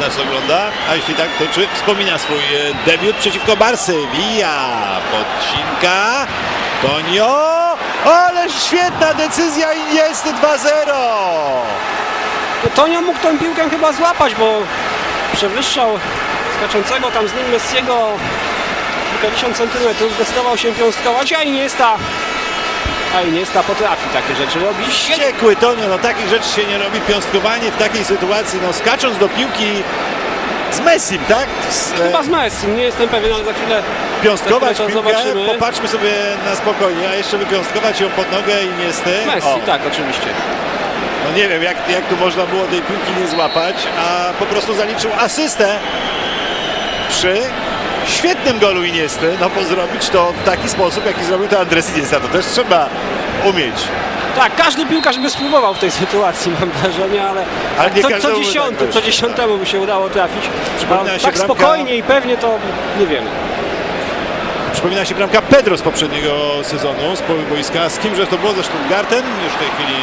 nas ogląda, a jeśli tak, to czy wspomina swój e, debiut przeciwko Barsy. Wija, podcinka, Tonio, ale świetna decyzja i jest 2-0. No Tonio mógł tą piłkę chyba złapać, bo przewyższał skaczącego tam z nim Messiego kilkadziesiąt centymetrów, zdecydował się piąstkować, a Iniesta, a Iniesta potrafi takie rzeczy robić. Wściekły Tonio, no takich rzeczy się nie robi. Piąstkowanie w takiej sytuacji, no skacząc do piłki z Messim, tak? Z, e, Chyba z Messi, nie jestem pewien, ale za chwilę piąstkować za chwilę piłkę, zobaczymy. popatrzmy sobie na spokojnie, a jeszcze wypiąstkować ją pod nogę i niestety. Messi, tak, oczywiście. No nie wiem, jak, jak tu można było tej piłki nie złapać, a po prostu zaliczył asystę przy świetnym golu Iniesty, no bo zrobić to w taki sposób, jaki zrobił to Andres Iniesta, to też trzeba umieć. Tak, każdy piłkarz by spróbował w tej sytuacji, mam wrażenie, ale, Ale nie co, co tak dziesiąty, wyszło, co dziesiątemu by się udało trafić. A tak spokojnie i pewnie to nie wiemy. Przypomina się bramka Pedro z poprzedniego sezonu z połowy boiska, z kimże to było ze Stuttgartem, już w tej chwili